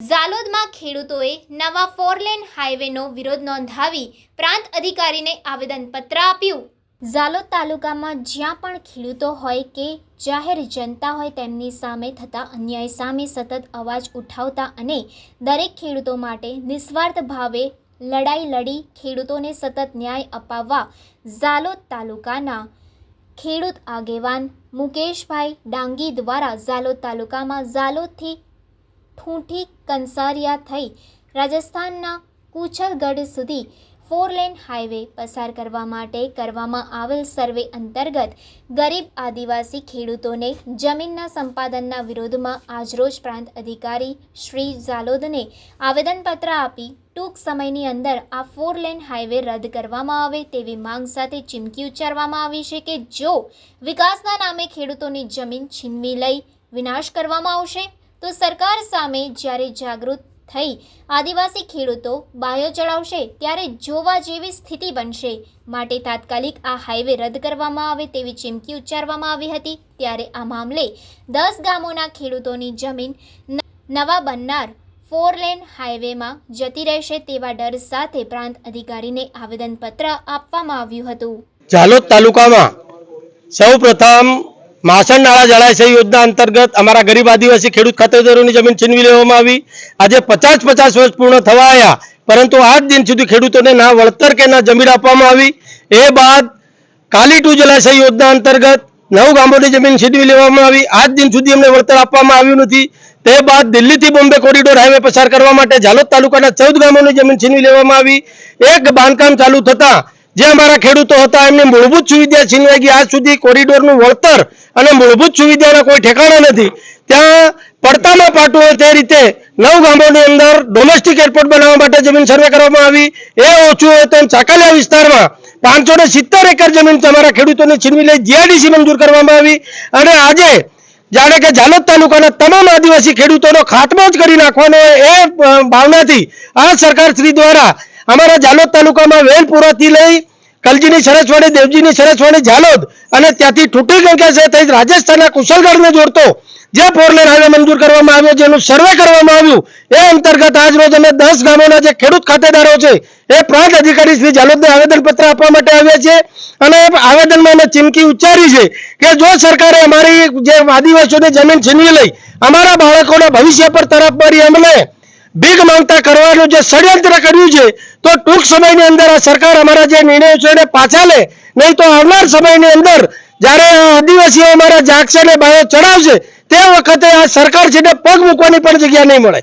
ઝાલોદમાં ખેડૂતોએ નવા ફોરલેન હાઈવેનો વિરોધ નોંધાવી પ્રાંત અધિકારીને આવેદનપત્ર આપ્યું. ઝાલોદ તાલુકામાં જ્યાં પણ ખેડૂતો હોય કે જાહેર જનતા હોય તેમની સામે થતા અન્યાય સામે સતત અવાજ ઉઠાવતા અને દરેક ખેડૂતો માટે નિસ્વાર્થ ભાવે લડાઈ લડી ખેડૂતોને સતત ન્યાય અપાવવા ઝાલોદ તાલુકાના ખેડૂત આગેવાન મુકેશભાઈ ડાંગી દ્વારા ઝાલોદ તાલુકામાં ઝાલોદથી ઠૂંઠી કંસારિયા થઈ રાજસ્થાનના કુછલગઢ સુધી ફોર લેન હાઈવે પસાર કરવા માટે કરવામાં આવેલ સર્વે અંતર્ગત ગરીબ આદિવાસી ખેડૂતોને જમીનના સંપાદનના વિરોધમાં આજરોજ પ્રાંત અધિકારી શ્રી ઝાલોદને આવેદનપત્ર આપી ટૂંક સમયની અંદર આ ફોર લેન હાઈવે રદ કરવામાં આવે તેવી માંગ સાથે ચીમકી ઉચ્ચારવામાં આવી છે કે જો વિકાસના નામે ખેડૂતોની જમીન છીનવી લઈ વિનાશ કરવામાં આવશે તો સરકાર સામે જ્યારે જાગૃત થઈ આદિવાસી ખેડૂતો બાયો ચડાવશે, ત્યારે જોવા જેવી સ્થિતિ બનશે. માટે તાત્કાલિક આ હાઈવે રદ કરવામાં આવે તેવી ચીમકી ઉચ્ચારવામાં આવી હતી. ત્યારે આ મામલે દસ ગામોના ખેડૂતોની જમીન નવા બનનાર ફોર લેન હાઈવેમાં જતી રહેશે તેવા ડર સાથે પ્રાંત અધિકારીને આવેદનપત્ર આપવામાં આવ્યું હતું. જાલોદ તાલુકામાં સૌ પ્રથમ માસણ નાળા જળાશય યોજના અંતર્ગત અમારા ગરીબ આદિવાસી ખેડૂત ખાતેદારોની જમીન છીનવી લેવામાં આવી. આજે પચાસ પચાસ વર્ષ પૂર્ણ થવા આવ્યા પરંતુ આજ દિન સુધી ખેડૂતોને ના વળતર કે ના જમીન આપવામાં આવી. એ બાદ કાલીટુ જલાશય યોજના અંતર્ગત નવ ગામોની જમીન છીનવી લેવામાં આવી. આજ દિન સુધી અમને વળતર આપવામાં આવ્યું નથી. તે બાદ દિલ્હીથી બોમ્બે કોરિડોર હાઈવે પસાર કરવા માટે ઝાલોદ તાલુકાના ચૌદ ગામોની જમીન છીનવી લેવામાં આવી. એક બાંધકામ ચાલુ થતા જે અમારા ખેડૂતો હતા, એમને મૂળભૂત સુવિધા છીનવાઈ ગઈ. આજ સુધી કોરિડોરનું વળતર અને મૂળભૂત સુવિધાના કોઈ ઠેકાણા નથી. ત્યાં પડતામાં પાટું હોય તે રીતે નવ ગામોની અંદર ડોમેસ્ટિક એરપોર્ટ બનાવવા માટે જમીન સર્વે કરવામાં આવી. એ ઓછું હોય તો ચાકાલિયા વિસ્તારમાં પાંચસો ને સિત્તેર એકર જમીન તમારા ખેડૂતોને છીનવી લઈ જીઆઈડીસી મંજૂર કરવામાં આવી. અને આજે જાણે કે જાલોદ તાલુકાના તમામ આદિવાસી ખેડૂતોનો ખાતમો જ કરી નાખવાનો એ ભાવનાથી આ સરકાર શ્રી દ્વારા અમારા જાલોદ તાલુકામાં વેલપુરાથી લઈ કલજીની સરસવાડી દેવજીની સરસવાડી ઝાલોદ અને ત્યાંથી તૂટી ગંગા થઈ રાજસ્થાનના કુશલગઢને જોડતો જે ફોરલેન હાઈવે મંજૂર કરવામાં આવ્યો, જેનું સર્વે કરવામાં આવ્યું, એ અંતર્ગત આજ રોજ અમે દસ ગામોના જે ખેડૂત ખાતેદારો છે, એ પ્રાંત અધિકારી શ્રી ઝાલોદને આવેદનપત્ર આપવા માટે આવ્યા છે અને આવેદનમાં અમે ચીમકી ઉચ્ચારી છે કે જો સરકારે અમારી જે આદિવાસીઓની જમીન છીનવી લઈ, અમારા બાળકોના ભવિષ્ય પર તરફ મારી અમને ભીખ માંગતા કરવાનું જે ષડયંત્ર કર્યું છે, તો ટૂંક સમયની અંદર આ સરકાર અમારા જે નિર્ણયો છે એને પાછા લે. નહીં તો આવનાર સમયની અંદર જ્યારે આદિવાસીઓ અમારા જાગશે ને બાયો ચડાવશે, તે વખતે આ સરકાર છે પગ મૂકવાની પણ જગ્યા નહીં મળે.